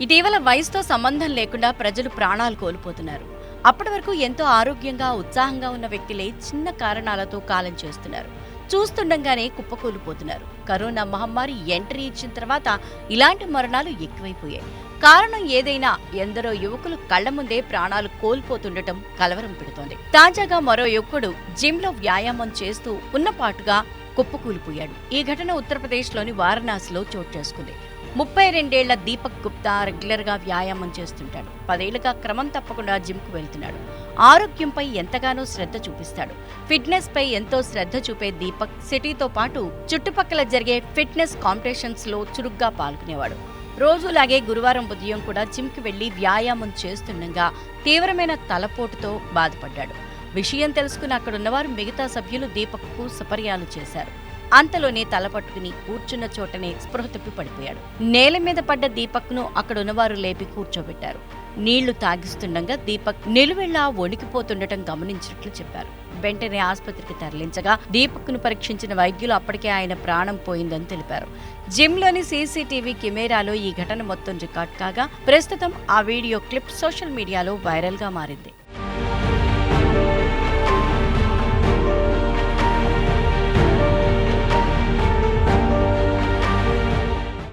ఇటీవల వయసుతో సంబంధం లేకుండా ప్రజలు ప్రాణాలు కోల్పోతున్నారు. అప్పటి వరకు ఎంతో ఆరోగ్యంగా ఉత్సాహంగా ఉన్న వ్యక్తులే చిన్న కారణాలతో కాలం చేస్తున్నారు. చూస్తుండగానే కుప్పకూలిపోతున్నారు. కరోనా మహమ్మారి ఎంట్రీ ఇచ్చిన తర్వాత ఇలాంటి మరణాలు ఎక్కువైపోయాయి. కారణం ఏదైనా ఎందరో యువకులు కళ్ళ ముందే ప్రాణాలు కోల్పోతుండటం కలవరం పెడుతోంది. తాజాగా మరో యువకుడు జిమ్లో వ్యాయామం చేస్తూ ఉన్నపాటుగా కుప్పకూలిపోయాడు. ఈ ఘటన ఉత్తరప్రదేశ్లోని వారణాసిలో చోటు చేసుకుంది. ముప్పై రెండేళ్ళ దీపక్ గుప్తా రెగ్యులర్గా వ్యాయామం చేస్తుంటాడు. పదేళ్ళుగా క్రమం తప్పకుండా జిమ్కు వెళ్తున్నాడు. ఆరోగ్యంపై ఎంతగానో శ్రద్ధ చూపిస్తాడు. ఫిట్నెస్ పై ఎంతో శ్రద్ధ చూపే దీపక్ సిటీతో పాటు చుట్టుపక్కల జరిగే ఫిట్నెస్ కాంపిటీషన్స్లో చురుగ్గా పాల్గొనేవాడు. రోజులాగే గురువారం ఉదయం కూడా జిమ్కి వెళ్ళి వ్యాయామం చేస్తుండగా తీవ్రమైన తలపోటుతో బాధపడ్డాడు. విషయం తెలుసుకుని అక్కడున్నవారు మిగతా సభ్యులు దీపక్కు సపర్యాలు చేశారు. అంతలోనే తల పట్టుకుని కూర్చున్న చోటనే స్పృహ తప్పి పడిపోయాడు. నేల మీద పడ్డ దీపక్ను అక్కడున్నవారు లేపి కూర్చోబెట్టారు. నీళ్ళు తాగిస్తుండగా దీపక్ నిలువెళ్ళా వణికిపోతుండటం గమనించినట్లు చెప్పారు. వెంటనే ఆసుపత్రికి తరలించగా దీపక్ను పరీక్షించిన వైద్యులు అప్పటికే ఆయన ప్రాణం పోయిందని తెలిపారు. జిమ్లోని సీసీటీవీ కెమెరాలో ఈ ఘటన మొత్తం రికార్డ్ కాగా ప్రస్తుతం ఆ వీడియో క్లిప్ సోషల్ మీడియాలో వైరల్గా మారింది.